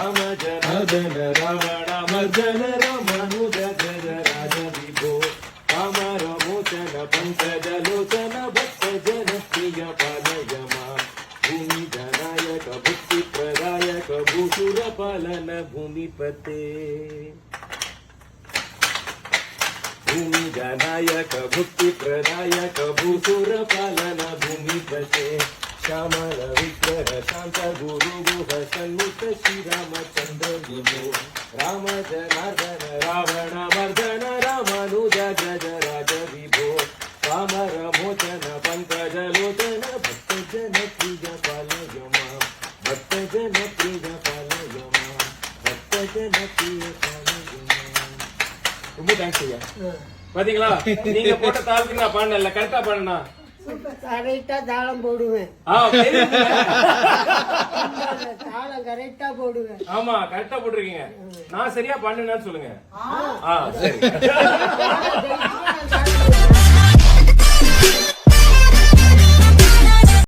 రామ జన జన రామ రామ జన రమనుజ జన రాజ విభో రామ రమోచన పంకజలోచన భక్త జన ప్రియ పాలయ మా భూమి ధనాయక భక్తి ప్రదాయక భూసుర పాలన భూమిపతే భూమి ధనాయక భక్తి ప్రదాయక భూసుర పాలన భూమిపతే శ్యామల ಶಾಂತ ಗುರು ಗುಹ ಸನ್ನಿತ ಶ್ರೀರಾಮಚಂದ್ರ ಗುರು ರಾಮ ಜನಾರ್ದನ ರಾವಣ ಮರ್ದನ ರಾಮಾನುಜ ಜಜ ರಾಜ ವಿಭೋ ಕಾಮರ ಮೋಚನ ಪಂಕಜ ಲೋಚನ ಭಕ್ತ ಜನ ಪ್ರಿಯ ಪಾಲಯ ಮಾಂ ಭಕ್ತ ಜನ ಪ್ರಿಯ ಪಾಲಯ ಮಾಂ ಭಕ್ತ ಜನ ಪ್ರಿಯ ಪಾಲಯ ಮಾಂ ரொம்ப தேங்க்ஸ் ஐயா பாத்தீங்களா நீங்க போட்ட தாளுக்கு நான் பாடல கரெக்டா பாடுனா கரெக்டா தாளம் போடுவேன். தாளம் கரெக்டா போடுவேன். ஆமா கரெக்டா போட்டிருக்கீங்க. நான் சரியா பண்ணுனேன்னு சொல்லுங்க. ஆ. சரி.